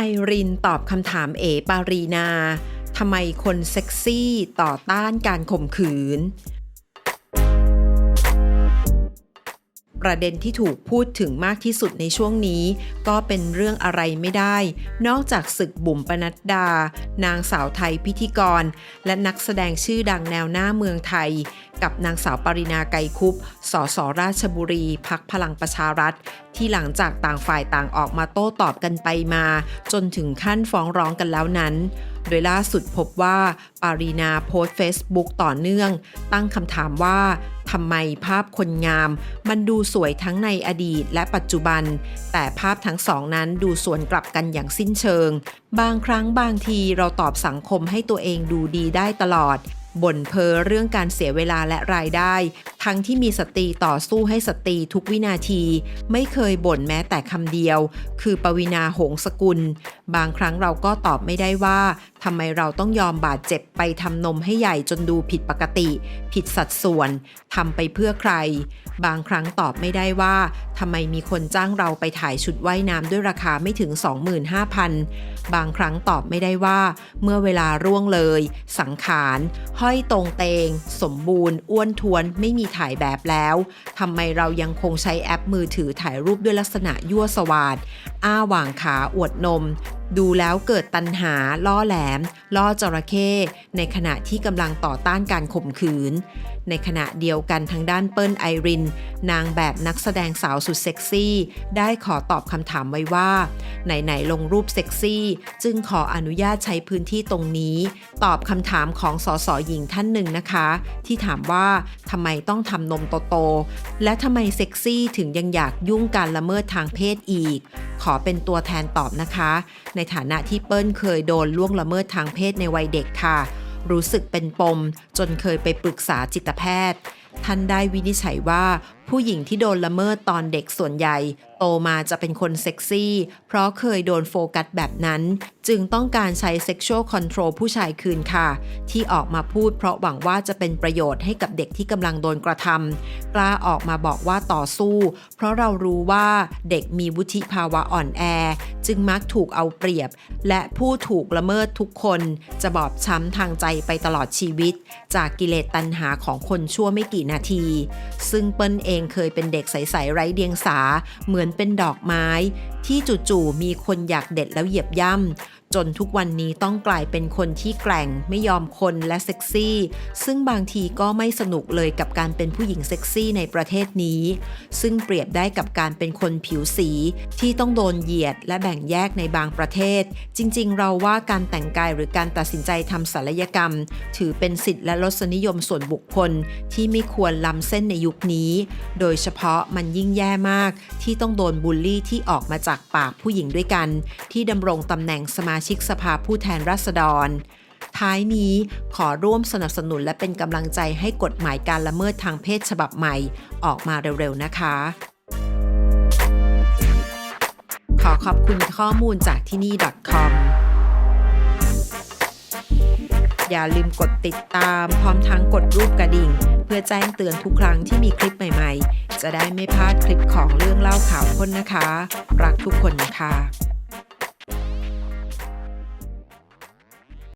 ไอรินตอบคำถามเอปารีนาทำไมคนเซ็กซี่ต่อต้านการข่มขืน ประเด็นที่ถูกพูดถึงมากที่สุดในช่วงนี้ ก็เป็นเรื่องอะไรไม่ได้ นอกจากศึกบุ๋มปนัดดา นางสาวไทยพิธีกร และนักแสดงชื่อดังแนวหน้าเมืองไทย กับนางสาวปรินาไกรคุปสสราชบุรี พักพลังประชารัฐ ที่หลังจากต่างฝ่ายต่างออกมาโต้ตอบกันไปมา จนถึงขั้นฟ้องร้องกันแล้วนั้น โดยล่าสุดพบว่า ปารีนาโพสต์ Facebook ต่อเนื่อง ตั้งคำถามว่าทำไมภาพคนงาม มันดูสวยทั้งในอดีตและปัจจุบัน แต่ภาพทั้งสองนั้นดูสวนกลับกันอย่างสิ้นเชิง บางครั้งบางทีเราตอบสังคมให้ตัวเองดูดีได้ตลอด บ่นเพ้อเรื่องการเสียเวลาและรายได้ ทั้งที่มีสตรีต่อสู้ให้สตรีทุกวินาที ไม่เคยบ่นแม้แต่คำเดียว คือปวินาหงสกุล บางครั้งเราก็ตอบไม่ได้ว่าทำไมเราต้องยอมบาดเจ็บไปทำนมให้ใหญ่จนดูผิดปกติ ผิดสัดส่วนทำไปเพื่อใคร บางครั้งตอบไม่ได้ว่าทำไมมีคนจ้างเราไปถ่ายชุดว่ายน้ำด้วยราคาไม่ถึง 25,000 บางครั้งตอบไม่ได้ว่า เมื่อเวลาร่วงเลย สังขารห้อย้อยตรงเตง สมบูรณ์ อ้วนท้วนไม่มีถ่ายแบบแล้วทำไมเรายังคงใช้แอปมือถือถ่ายรูปด้วยลักษณะยั่วสวาดอ้าหว่างขาอวดนม ดูแล้วเกิดตันหา ล่อแหลม ล่อจระเข้ในขณะที่กำลังต่อต้านการข่มขืน ในขณะเดียวกันทางด้านเปิ้ลไอริน นางแบบนักแสดงสาวสุดเซ็กซี่ ได้ขอตอบคำถามไว้ว่า ไหนๆลงรูปเซ็กซี่ จึงขออนุญาตใช้พื้นที่ตรงนี้ ตอบคำถามของสสหญิงท่านหนึ่งนะคะ ที่ถามว่าทำไมต้องทำนมโตๆและทำไมเซ็กซี่ถึงยังอยากยุ่งการละเมิดทางเพศอีก ขอเป็นตัวแทนตอบนะคะ ในฐานะที่เปิ้ลเคยโดนล่วงละเมิดทางเพศในวัยเด็กค่ะ รู้สึกเป็นปม จนเคยไปปรึกษาจิตแพทย์ ท่านได้วินิจฉัยว่า ผู้หญิงที่โดนละเมิดตอนเด็กส่วนใหญ่ โตมาจะเป็นคนเซ็กซี่ เพราะเคยโดนโฟกัสแบบนั้น จึงต้องการใช้ sexual control ผู้ชายคืนค่ะ ที่ออกมาพูดเพราะหวังว่าจะเป็นประโยชน์ให้กับเด็กที่กำลังโดนกระทำกล้าออกมาบอกว่าต่อสู้ เพราะเรารู้ว่าเด็กมีวุฒิภาวะอ่อนแอ จึงมักถูกเอาเปรียบ และผู้ถูกละเมิดทุกคนจะบอบช้ำทางใจไปตลอดชีวิต จากกิเลสตัณหาของคนชั่วไม่กี่นาที ซึ่งเปิ้ลเองเคยเป็นเด็กใส ๆ ไร้เดียงสา เหมือนเป็นดอกไม้ ที่จู่ๆมีคนอยากเด็ดแล้วเหยียบย่ำ จนทุกวันนี้ต้องกลายเป็นคนที่แกร่ง ไม่ยอมคนและเซ็กซี่ ซึ่งบางทีก็ไม่สนุกเลยกับการเป็นผู้หญิงเซ็กซี่ในประเทศนี้ ซึ่งเปรียบได้กับการเป็นคนผิวสี ที่ต้องโดนเหยียดและแบ่งแยกในบางประเทศ จริง ๆ เราว่าการแต่งกายหรือการตัดสินใจทำศัลยกรรม ถือเป็นสิทธิและรสนิยมส่วนบุคคล ที่ไม่ควรล้ำเส้นในยุคนี้ โดยเฉพาะมันยิ่งแย่มาก ที่ต้องโดนบูลลี่ที่ออกมาจากปากผู้หญิงด้วยกัน ที่ดำรงตำแหน่งสมมาชิกสภาผู้แทนราษฎร ท้ายนี้ขอร่วมสนับสนุนและเป็นกำลังใจให้กฎหมายการละเมิดทางเพศฉบับใหม่ออกมาเร็วๆนะคะ ขอขอบคุณข้อมูลจากที่นี่ .com อย่าลืมกดติดตามพร้อมทั้งกดรูปกระดิ่ง เพื่อแจ้งเตือนทุกครั้งที่มีคลิปใหม่ๆ จะได้ไม่พลาดคลิปของเรื่องเล่าข่าวค้นนะคะ รักทุกคนนะคะ